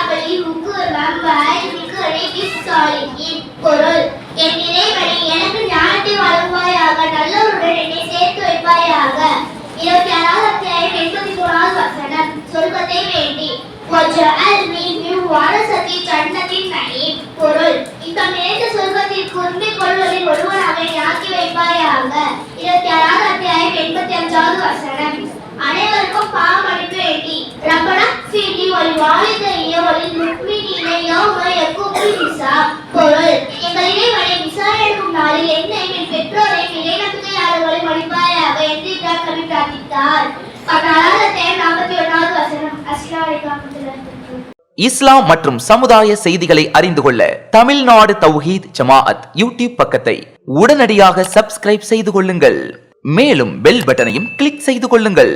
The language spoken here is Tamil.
அபலிமுக்கு வம்பாய் மிக்குரை பிசாலியின் பொருள். என் இறைவனை எனக்கு ஞானத்தை வழங்குவாயாக நல்லவருடன் என்னை சேர்த்து வைப்பாயாக. இருபத்தி ஆறாவது அத்தியாயம் எண்பத்தி மூணாவது வசனம். சொர்க்கத்தை வேண்டி. கொள்வதில் ஒருவன் அவனை வைப்பாயாக. இருபத்தி ஆறாவது எண்பத்தி அஞ்சாவது வசனம். அனைவருக்கும் பாவம் அனுப்பி வேண்டி ஒரு வாலித இறைவனை விசாரணைக்கும் நாளில் என்னை என் பெற்றோரை இறைநம்பிக்கையாளர்களை மடிப்பாயாக என்று இப்ராஹிம் நபி பிரார்த்தித்தார். இஸ்லாம் மற்றும் சமுதாய செய்திகளை அறிந்து கொள்ள தமிழ்நாடு தௌஹீத் ஜமாஅத் யூடியூப் பக்கத்தை உடனடியாக சப்ஸ்கிரைப் செய்து கொள்ளுங்கள். மேலும் பெல் பட்டனையும் கிளிக் செய்து கொள்ளுங்கள்.